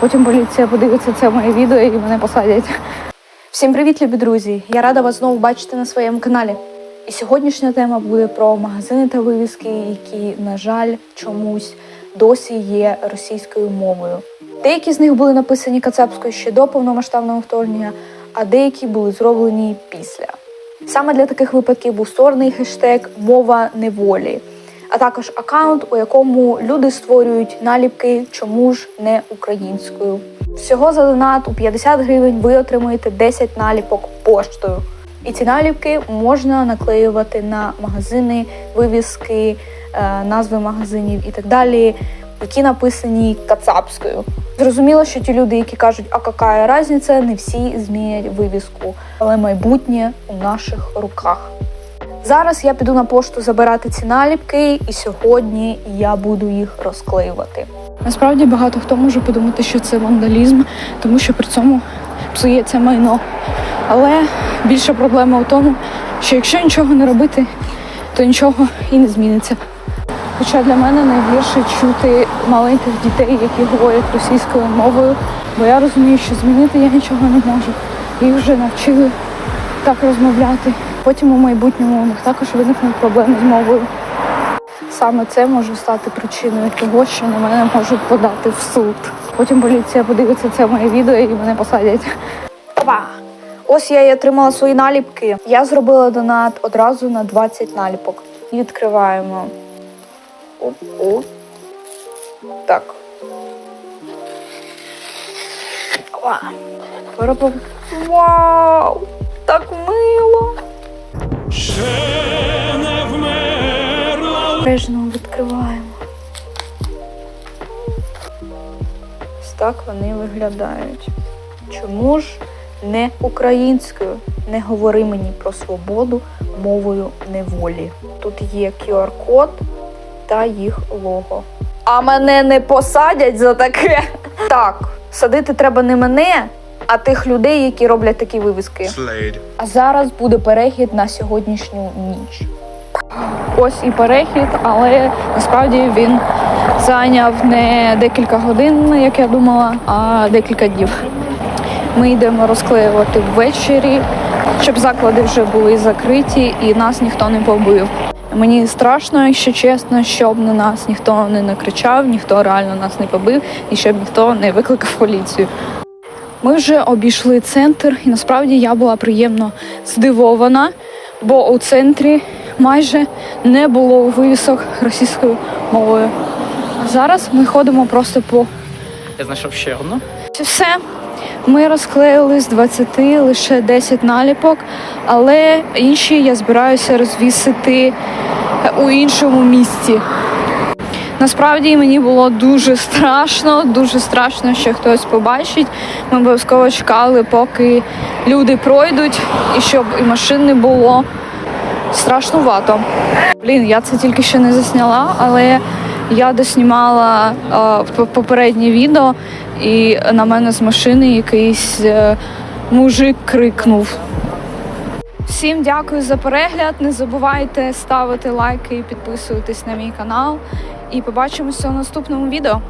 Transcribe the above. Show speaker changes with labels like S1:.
S1: Потім поліція подивиться це моє відео і мене посадять. Всім привіт, любі друзі! Я рада вас знову бачити на своєму каналі. І сьогоднішня тема буде про магазини та вивіски, які, на жаль, чомусь досі є російською мовою. Деякі з них були написані кацапською ще до повномасштабного вторгнення, а деякі були зроблені після. Саме для таких випадків був створений хештег Мова неволі, а також аккаунт, у якому люди створюють наліпки чому ж не українською. Всього за донат у 50 гривень ви отримуєте 10 наліпок поштою. І ці наліпки можна наклеювати на магазини, вивіски, е, назви магазинів і так далі, які написані кацапською. Зрозуміло, що ті люди, які кажуть, а яка різниця, не всі змінять вивіску, але майбутнє у наших руках. Зараз я піду на пошту забирати ці наліпки, і сьогодні я буду їх розклеювати. Насправді багато хто може подумати, що це вандалізм, тому що при цьому псується майно. Але більша проблема у тому, що якщо нічого не робити, то нічого і не зміниться. Хоча для мене найгірше чути маленьких дітей, які говорять російською мовою, бо я розумію, що змінити я нічого не можу. Їх вже навчили так розмовляти. Потім у майбутньому у них також виникнуть проблеми з мовою. Саме це може стати причиною того, що на мене можуть подати в суд. Потім поліція подивиться це моє відео і мене посадять. Опа! Ось я і отримала свої наліпки. Я зробила донат одразу на 20 наліпок. І відкриваємо. Оп-оп. Так. Опа. Вау! Так мило!
S2: Ще не вмерла
S1: Обережно відкриваємо. Ось так вони виглядають. Чому ж не українською? Не говори мені про свободу мовою неволі. Тут є QR-код та їх лого. А мене не посадять за таке. Так, садити треба не мене, а тих людей, які роблять такі вивіски. А зараз буде перехід на сьогоднішню ніч. Ось і перехід, але насправді він зайняв не декілька годин, як я думала, а декілька днів. Ми йдемо розклеювати ввечері, щоб заклади вже були закриті і нас ніхто не побив. Мені страшно, якщо чесно, щоб на нас ніхто не накричав, ніхто реально нас не побив і щоб ніхто не викликав поліцію. Ми вже обійшли центр, і насправді я була приємно здивована, бо у центрі майже не було вивісок російською мовою. А зараз ми ходимо просто по
S3: Я знайшов ще одну.
S1: Це все. Ми розклеїли з 20 лише 10 наліпок, але інші я збираюся розвісити у іншому місці. Насправді мені було дуже страшно, дуже страшно, що хтось побачить. Ми обов'язково чекали, поки люди пройдуть, і щоб і машин не було. Страшнувато. Блін, я це тільки що не засняла, але я доснімала е, попереднє відео, і на мене з машини якийсь е, мужик крикнув. Всім дякую за перегляд. Не забувайте ставити лайки і підписуватись на мій канал. І побачимося у наступному відео.